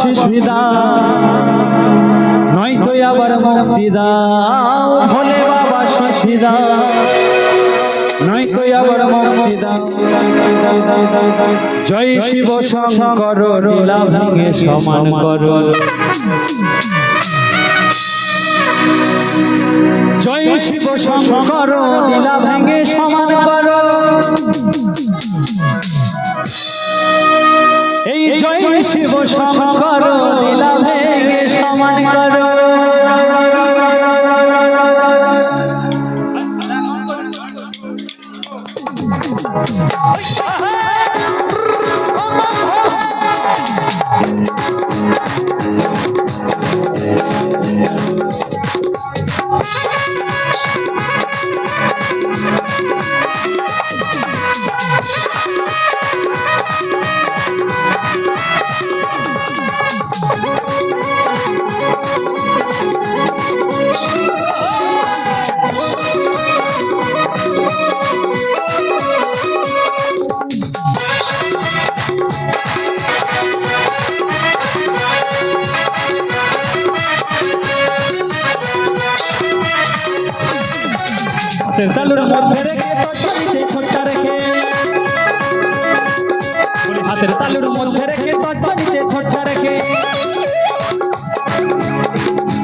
সিদ্ধি দাও নয়তো আবার মুক্তি দাও ভোলে বাবা সিদ্ধি দাও নয়তো আবার মুক্তি দাও। জয় শিব শঙ্কর লীলা ভেঙে সমান করো। জয় শিব শঙ্কর লীলা ভেঙে সমান করো। শিব শঙ্কর লীলা ভেঙে সমান করো তালুর মধ্যে রেখে তরকারিতে ছোট্টা রেখে। ওরে হাতের তালুর মধ্যে রেখে তরকারিতে ছোট্টা রেখে।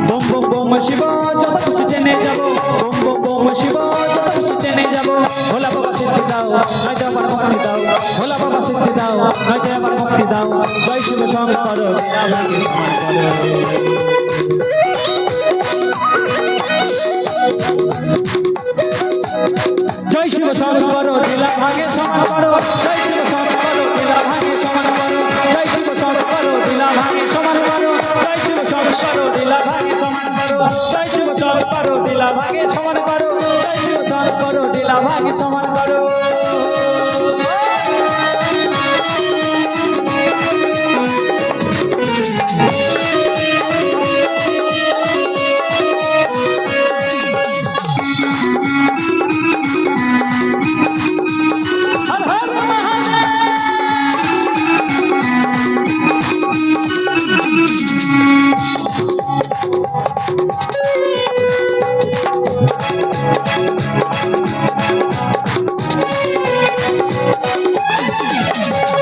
বোম বোম বোম, শিব যত খুশি টেনে যাব। বোম বোম বোম, শিব যত খুশি টেনে যাব। ভোলা বাবা সিদ্ধি দাও নয়তো আমার মুক্তি দাও। ভোলা বাবা সিদ্ধি দাও নয়তো আমার মুক্তি দাও। জয় শিব শঙ্কর আমাকে সমান করো i'm la baguette.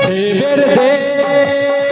দেবের দেব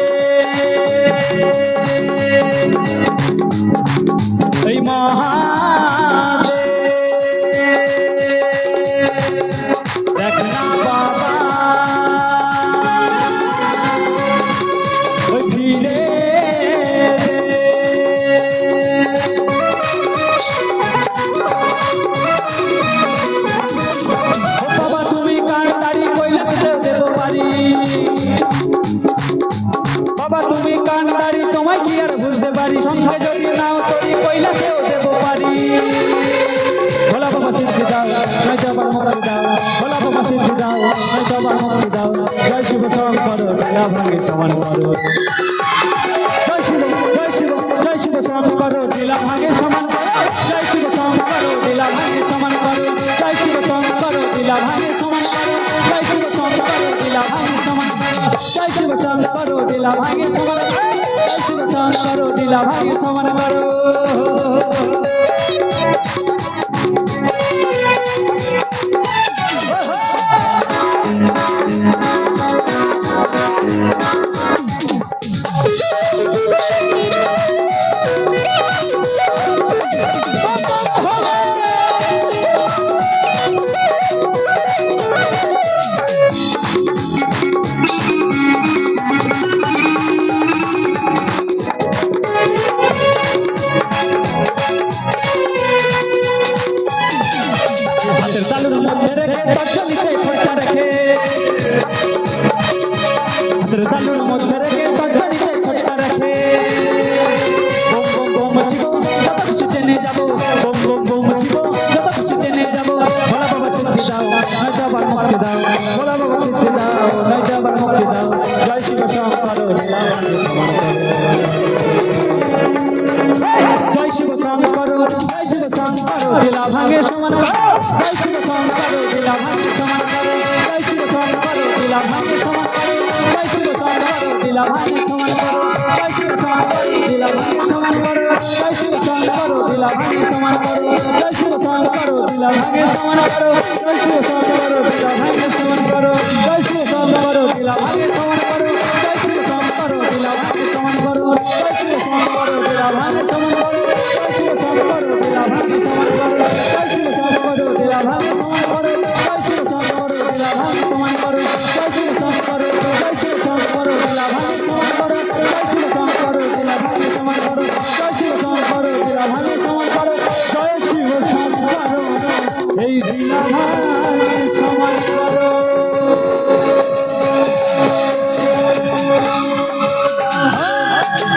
তুমি কান দাড়ি তোমায় কি আর বুঝতে পারি? সঙ্গে যদি নাও তরি কইলা কেউ দেব পারি। ভোলা বাবা সিদ্ধি দাও নয় যাবার মুক্তি দাও। ভোলা বাবা সিদ্ধি দাও নয় যাবার মুক্তি দাও। জয় শিব শঙ্কর লীলা ভাঙে সমান করো। লীলা Shall we ভাঙে সমান করো জয় শিব সমান করো তিলা ভাঙে সমান করো জয় শিব সমান করো তিলা ভাঙে সমান করো জয় শিব সমান করো তিলা ভাঙে সমান করো জয় শিব সমান করো তিলা ভাঙে সমান করো জয় শিব সমান করো তিলা ভাঙে সমান করো জয় শিব সমান করো তিলা ভাঙে সমান করো জয় শিব সমান করো তিলা ভাঙে সমান করো জয় শিব সমান করো জয় শিব সমান করো তিলা ভাঙে সমান করো জয় শিব সমান করো তিলা ভাঙে সমান করো জয় শিব সমান করো তিলা ভাঙে সমান করো জয় শিব Hey, hey, hey.